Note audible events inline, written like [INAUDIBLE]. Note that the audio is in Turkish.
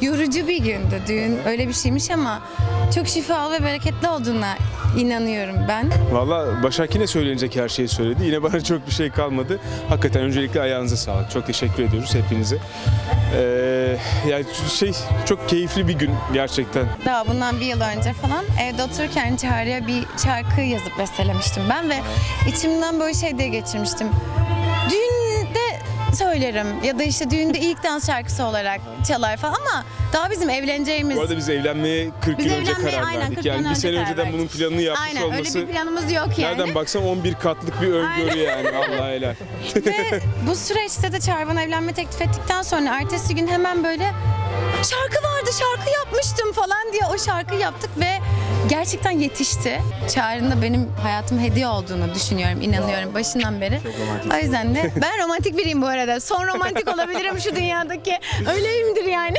Yorucu bir gündü düğün. Öyle bir şeymiş ama çok şifalı ve bereketli olduğuna inanıyorum ben. Valla Başak yine söylenecek her şeyi söyledi. Yine bana çok bir şey kalmadı. Hakikaten öncelikle ayağınıza sağlık. Çok teşekkür ediyoruz hepinize. Ee, yani şey çok keyifli bir gün gerçekten. Daha bundan bir yıl önce falan evde otururken Çağrı'ya bir şarkı yazıp bestelemiştim ben ve içimden böyle şey diye geçirmiştim. Düğünde söylerim ya da işte düğünde ilk dans şarkısı olarak çalar falan ama daha bizim evleneceğimiz Bu arada biz evlenmeye 40 Biz yıl önce karar aynen verdik. 40 Yani bir sene önceden verdik. bunun planını yapmış Aynen olması. öyle bir planımız yok yani. Nereden baksan 11 katlık bir öngörü yani. Allah helal. Ve bu süreçte de Çağrı bana evlenme teklif ettikten sonra ertesi gün hemen böyle şarkı vardı şarkı yapmıştım falan diye o şarkıyı yaptık ve gerçekten yetişti. Çağrı'nın da benim hayatım hediye olduğunu düşünüyorum, inanıyorum başından beri. O yüzden de [LAUGHS] ben romantik biriyim bu arada. Son romantik olabilirim şu dünyadaki. [LAUGHS] Öyleyimdir yani.